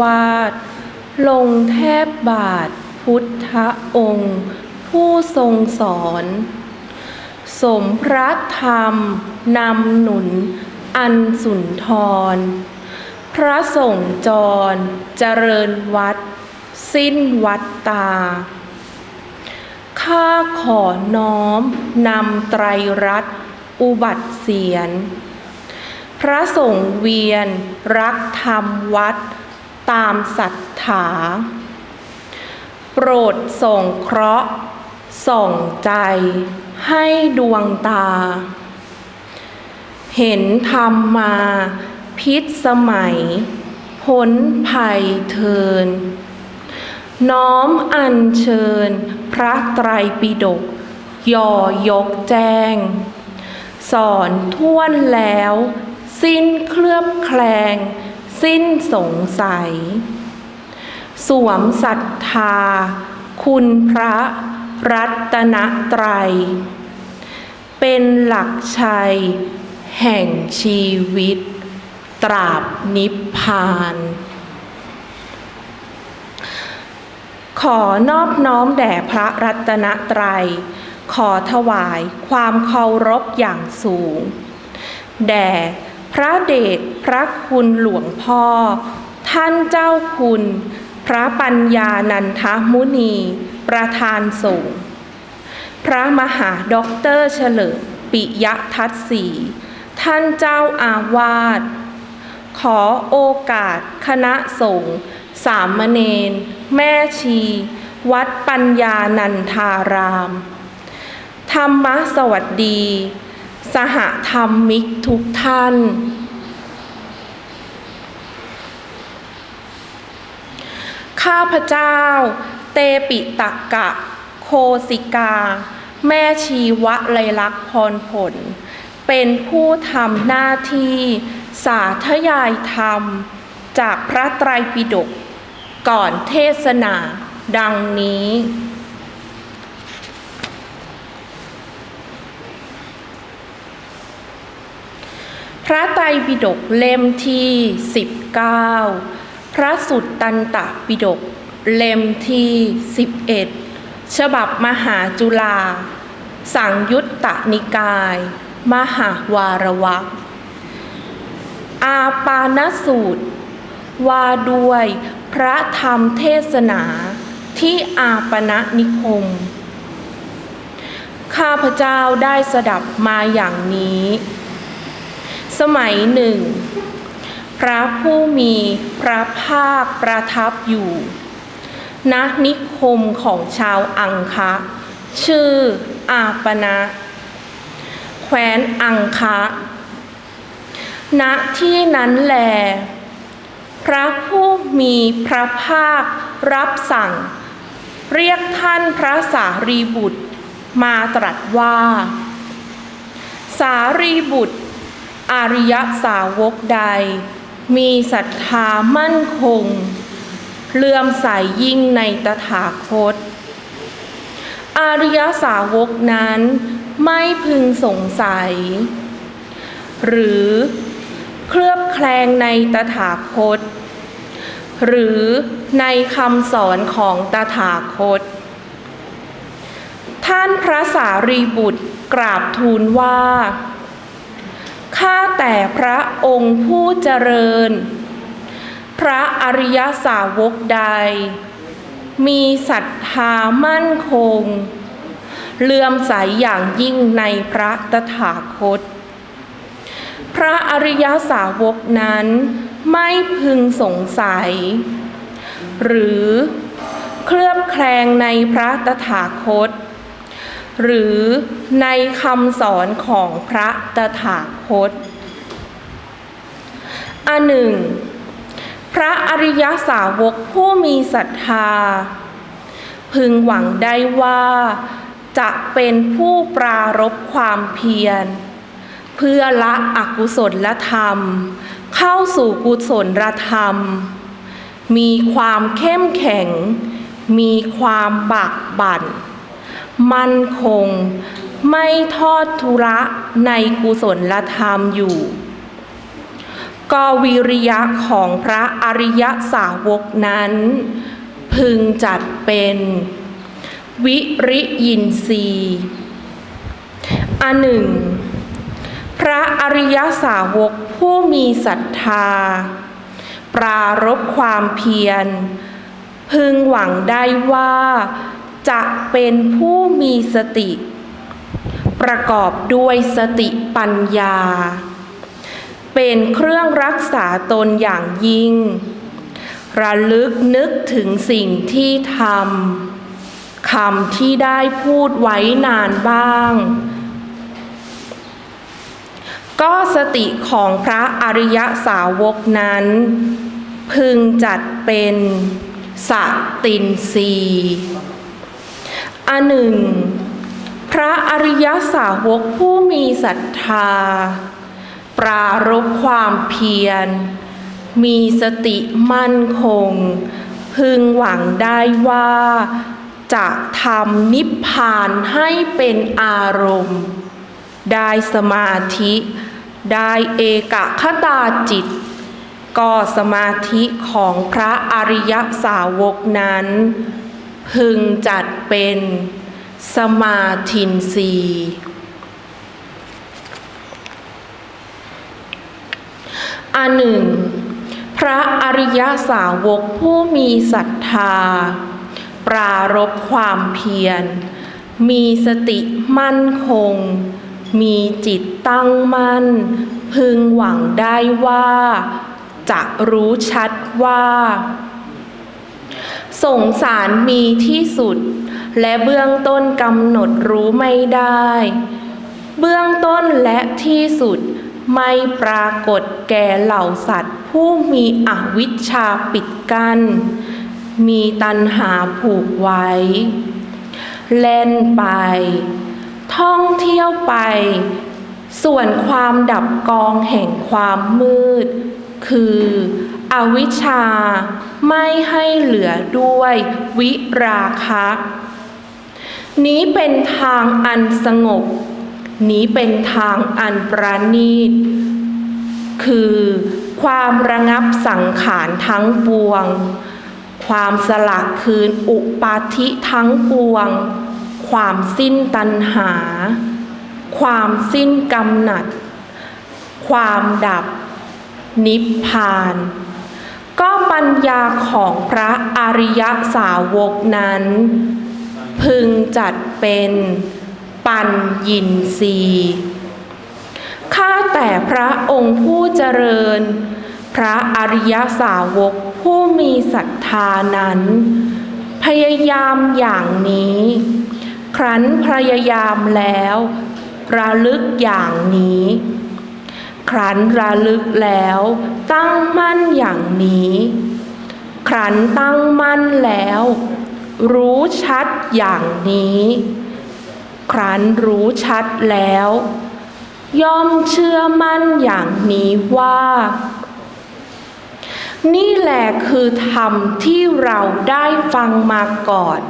วาด ลงแทบบาท พุทธองค์ ผู้ทรงสอน สมพระธรรมนำหนุน อันสุนทร พระสงฆ์จร เจริญวัด สิ้นวัดตาข้าขอน้อมนำไตรรัตน์อุบัติเสียน พระสงฆ์เวียนรักธรรมวัด ตามศรัทธา โปรดส่งเคราะห์ ส่องใจ ให้ดวงตา เห็นธรรมมาพิษสมัย พ้นภัยเทิน น้อมอัญเชิญ พระไตรปิฎกย่อยกแจ้ง สอนท่วนแล้ว สิ้นเคลือบแคลง สิ้นสงสัย สวมศรัทธา คุณพระรัตนตรัย เป็นหลักชัย แห่งชีวิต ตราบนิพพาน ขอนอบน้อมแด่พระรัตนตรัย ขอถวายความเคารพอย่างสูง แด่ พระเดชพระคุณหลวงพ่อ ท่านเจ้าคุณ พระปัญญานันทมุนี ประธานสงฆ์พระมหาด็อกเตอร์เฉลิมปิยทัศน์ศรีท่านเจ้าอาวาสขอโอกาสคณะสงฆ์สามเณรแม่ชี วัดปัญญานันทาราม ธรรมสวัสดี สหธรรมมิกทุกท่าน ข้าพเจ้า เตปิตักกะ โคสิกา แม่ชีวะไลลักษ์พรผล เป็นผู้ทำหน้าที่สาธยายธรรม จากพระไตรปิฎกก่อนเทศนาดังนี้ พระไตรปิฎกเล่มที่ 19 พระสุตตันตปิฎกเล่มที่ 11 ฉบับมหาจุฬาสังยุตตนิกาย มหาวารวักอาปานสูตร ว่าด้วยพระธรรมเทศนาที่อาปณะนิคม ข้าพเจ้าได้สดับมาอย่างนี้ สมัยหนึ่ง พระผู้มีพระภาคประทับอยู่ณนิคมของชาวอังคะ ชื่ออาปณะแคว้นอังคะณที่นั้นแล พระผู้มีพระภาครับสั่ง เรียกท่านพระสารีบุตรมาตรัสว่า สารีบุตร อริยสาวกใด มีศรัทธามั่นคง เลื่อมใสยยิ่งในตถาคต อริยสาวกนั้นไม่พึงสงสัย หรือเคลือบแคลงในตถาคต หรือในคำสอนของตถาคต ท่านพระสารีบุตรกราบทูลว่า ข้าแต่พระองค์ผู้เจริญ พระอริยสาวกใด มีศรัทธามั่นคง เลื่อมใสอย่างยิ่งในพระตถาคต พระอริยสาวกนั้นไม่พึงสงสัย หรือเคลือบแคลงในพระตถาคต หรือในคำสอนของพระตถาคต อันหนึ่ง พระอริยสาวกผู้มีศรัทธา พึงหวังได้ว่าจะเป็นผู้ปรารบความเพียร เพื่อละอกุศลละธรรม เข้าสู่กุศลธรรม มีความเข้มแข็ง มีความบักบั่น มั่นคง ไม่ทอดทุระในกุศลธรรมอยู่ก็วิริยะของพระอริยสาวกนั้น พึงจัดเป็น วิริยินทรีอันหนึ่ง พระอริยสาวกผู้มีศรัทธา ปรารบความเพียร พึงหวังได้ว่า จะเป็นผู้มีสติ ประกอบด้วยสติปัญญา เป็นเครื่องรักษาตนอย่างยิ่ง ระลึกนึกถึงสิ่งที่ทำคำที่ได้พูดไว้นานบ้าง ก็สติของพระอริยสาวกนั้น พึงจัดเป็นสตินรี อันหนึ่ง พระอริยสาวกผู้มีศรัทธา ปรารบความเพียร มีสติมั่นคง พึงหวังได้ว่าจะทำนิพพานให้เป็นอารมณ์ ได้สมาธิ ได้เอกคตาจิต ก็สมาธิของพระอริยสาวกนั้น พึงจัดเป็นสมาธินรีอันหนึ่ง พระอริยสาวกผู้มีศรัทธา ปรารบความเพียร มีสติมั่นคง มีจิตตั้งมั่น พึงหวังได้ว่า จะรู้ชัดว่า สงสารมีที่สุด และเบื้องต้นกำหนดรู้ไม่ได้ เบื้องต้นและที่สุดไม่ปรากฏแก่เหล่าสัตว์ ผู้มีอวิชชาปิดกัน้น มีตัณหาผูกไว้ เล่นไป ท่องเที่ยวไป ส่วนความดับกองแห่งความมืด คือ อวิชชา ไม่ให้เหลือด้วยวิราคะ นี้เป็นทางอันสงบ นี้เป็นทางอันประณีต คือความระงับสังขารทั้งปวง ความสละคืนอุปาทิทั้งปวง ความสิ้นตัณหา ความสิ้นกำหนัด ความดับนิพพาน ก็ปัญญาของพระอริยสาวกนั้น พึงจัดเป็นปัญญินรีข้าแต่พระองค์ผู้เจริญ พระอริยสาวกผู้มีศรัทธานั้น พยายามอย่างนี้ ครั้นพยายามแล้ว ระลึกอย่างนี้ ครั้นระลึกแล้ว ตั้งมั่นอย่างนี้ ครั้นตั้งมั่นแล้ว รู้ชัดอย่างนี้ ครั้นรู้ชัดแล้ว ย่อมเชื่อมั่นอย่างนี้ว่า นี่แหละคือธรรมที่เราได้ฟังมาก่อน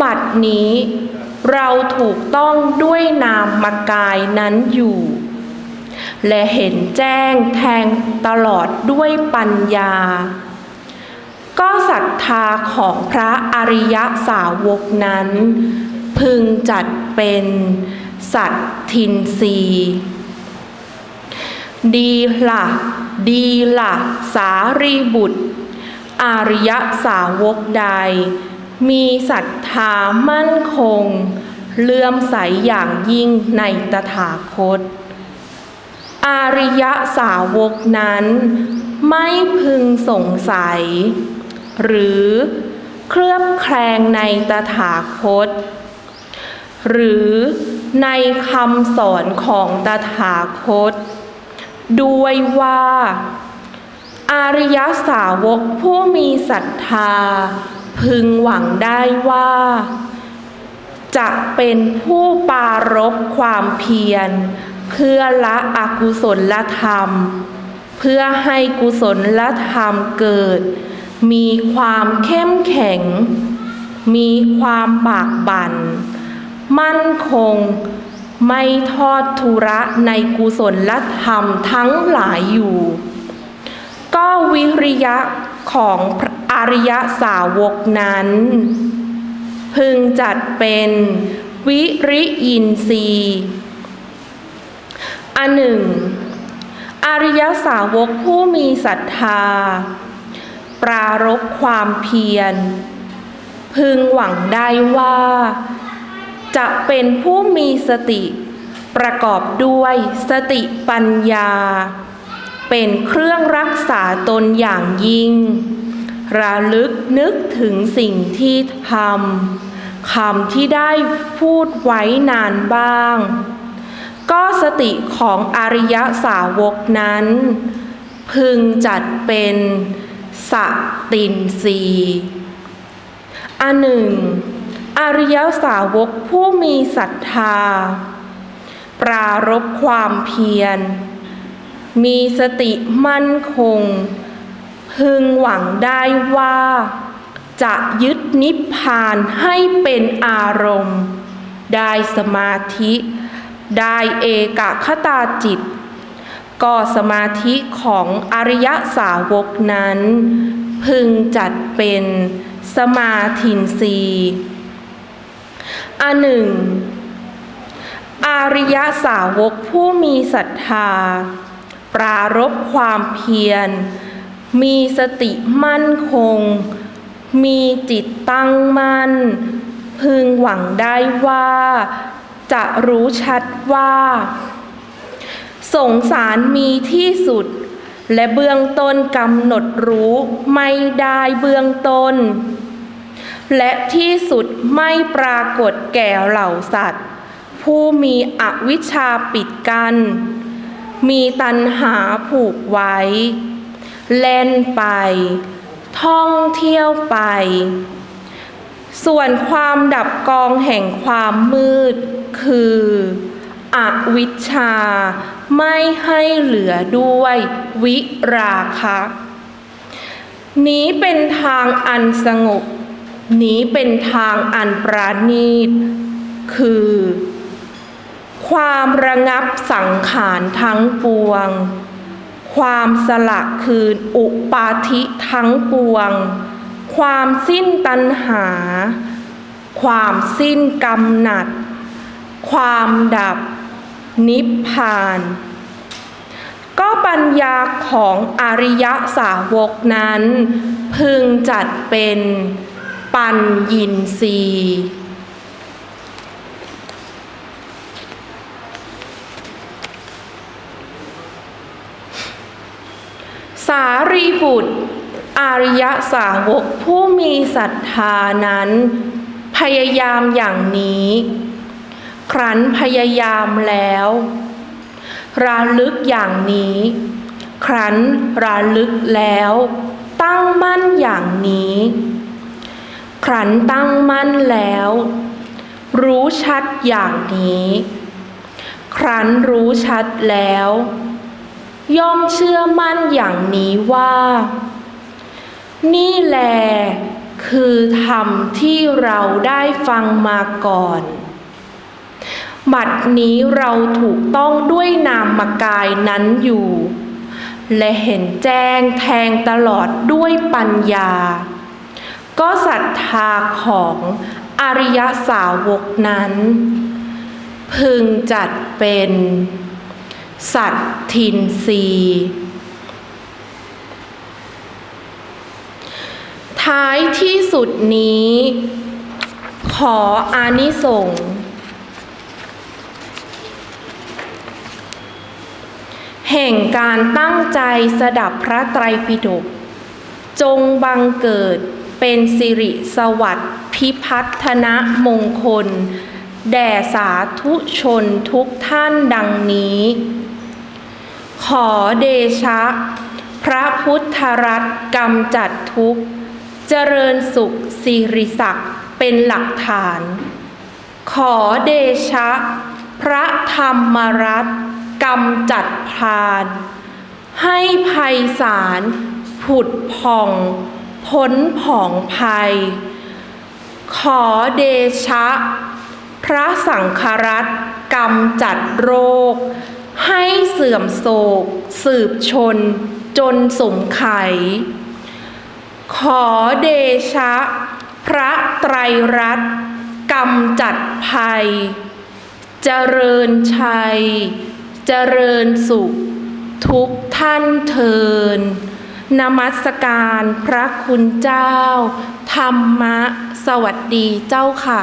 บัดนี้เราถูกต้องด้วยนามกายนั้นอยู่ และเห็นแจ้งแทงตลอดด้วยปัญญา ก็ศรัทธาของพระอริยสาวกนั้น พึงจัดเป็นสัตทินรีดีละดีละ่ะสารีบุตร อริยสาวกใด มีศรัทธามั่นคง เลื่อมใสอย่างยิ่งในตถาคต อาริยสาวกนั้น ไม่พึงสงสัย หรือเคลือบแคลงในตถาคต หรือในคำสอนของตถาคต ด้วยว่า อาริยสาวกผู้มีศรัทธา พึงหวังได้ว่า จะเป็นผู้ปารบความเพียร เพื่อละอกุศลละธรรม เพื่อให้กุศลละธรรมเกิด มีความเข้มแข็ง มีความบากบัน่น มั่นคงไม่ทอดทุระในกุศลละธรรมทั้งหลายอยู่ ก็วิริยะของอริยสาวกนั้น พึงจัดเป็นวิริยินทรีย์ อันหนึ่ง อริยสาวกผู้มีศรัทธา ปรารบความเพียร พึงหวังได้ว่า จะเป็นผู้มีสติประกอบด้วยสติปัญญา เป็นเครื่องรักษาตนอย่างยิ่ง ระลึกนึกถึงสิ่งที่ทำคำที่ได้พูดไว้นานบ้าง ก็สติของอริยสาวกนั้น พึงจัดเป็นสตินสีอันหนึ่ง อริยสาวกผู้มีศรัทธา ปรารบความเพียร มีสติมั่นคง พึงหวังได้ว่า จะยึดนิพพานให้เป็นอารมณ์ ได้สมาธิ ได้เอกคตาจิต ก็สมาธิของอริยสาวกนั้น พึงจัดเป็นสมาธินรีอันหนึ่งอริยสาวกผู้มีศรัทธา ปรารบความเพียร มีสติมั่นคง มีจิตตั้งมั่น พึงหวังได้ว่า จะรู้ชัดว่า สงสารมีที่สุด และเบื้องต้นกำหนดรู้ไม่ได้เบื้องต้น และที่สุดไม่ปรากฏแก่เหล่าสัตว์ ผู้มีอวิชชาปิดกัน้นมีตัณหาผูกไว้ เล่นไป ท่องเที่ยวไป ส่วนความดับกองแห่งความมืด คืออวิชชา ไม่ให้เหลือด้วยวิราคะ นี้เป็นทางอันสงบ นี้เป็นทางอันปราณีต คือ ความระงับสังขารทั้งปวง ความสละคืนอุปาทิทั้งปวง ความสิ้นตัณหา ความสิ้นกำหนัด ความดับ นิพพาน ก็ปัญญาของอริยสาวกนั้น พึงจัดเป็นปัญญินรีสารีบุตร อริยสาวกผู้มีศรัทธานั้น พยายามอย่างนี้ ครั้นพยายามแล้วระลึกอย่างนี้ ครั้นระลึกแล้ว ตั้งมั่นอย่างนี้ ครั้นตั้งมั่นแล้ว รู้ชัดอย่างนี้ ครั้นรู้ชัดแล้ว ย่อมเชื่อมั่นอย่างนี้ว่า นี่แล คือธรรมที่เราได้ฟังมาก่อน บัดนี้เราถูกต้องด้วยนามกายนั้นอยู่ และเห็นแจ้งแทงตลอดด้วยปัญญา ก็ศรัทธาของอริยสาวกนั้น พึงจัดเป็น สัตทินรี ท้ายที่สุดนี้ ขออานิสงส์แห่งการตั้งใจสดับพระไตรปิฎกจงบังเกิดเป็นสิริสวัสดิ์พิพัฒนมงคล แด่สาธุชนทุกท่านดังนี้ ขอเดชะ พระพุทธรัตน์กำจัดทุกข์ เจริญสุขสิริศักดิ์เป็นหลักฐาน ขอเดชะ พระธรรมรัตกำจัดพานให้ภัยสารผุดผ่อง พ้นผ่องภัย ขอเดชะ พระสังฆรัตกำจัดโรค ให้เสื่อมโศก สืบชน จนสมไข ขอเดชะ พระไตรรัตน์กำจัดภัย เจริญชัย เจริญสุข ทุกท่านเทินนมัสการพระคุณเจ้า ธรรมะ สวัสดีเจ้าค่ะ